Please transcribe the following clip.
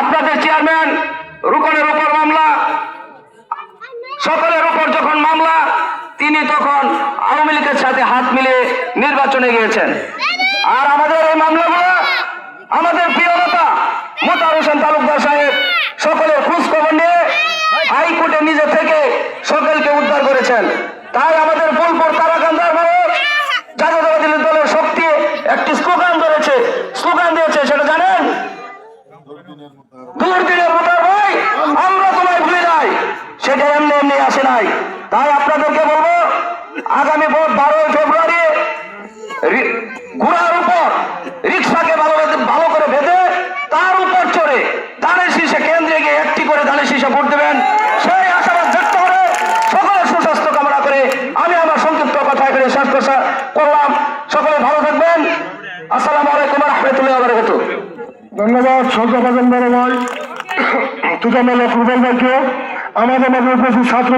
আপনাদের চেয়ারম্যান রুকনের উপর মামলা, সকলের উপর যখন মামলা, তিনি তখন আওয়ামী লীগের সাথে হাত মিলে নির্বাচনে গিয়েছেন। আর আমাদের এই দুর্দিনের মোতার ভাই, আমরা তোমায় ভুলে নাই সেটা এমনি এমনি আসে নাই। তাই আপনাদেরকে বলব, আগামী ভোট বারোই ফেব্রুয়ারি ঘোড়ার উপর রিক্সাকে ভালো ভালো করে বেঁধে তার উপর চড়ে ধানের শীষে কেন্দ্রে গিয়ে একটি করে ধানের শীষে ভোট দেবেন। সেই আশাবাদ ব্যক্ত করে সকলের সুস্বাস্থ্য কামনা করে আমি আমার সংক্ষিপ্ত কথা এখানে শেষ করলাম। সকলে ভালো থাকবেন। আসসালামু আলাইকুম রহমতুল্লাহ ধন্যবাদ সরকার বাজান বড় ভাই। তুজামেলা ফুটবল ভাইকে আমাদের মাঝে উপস্থিত ছাত্র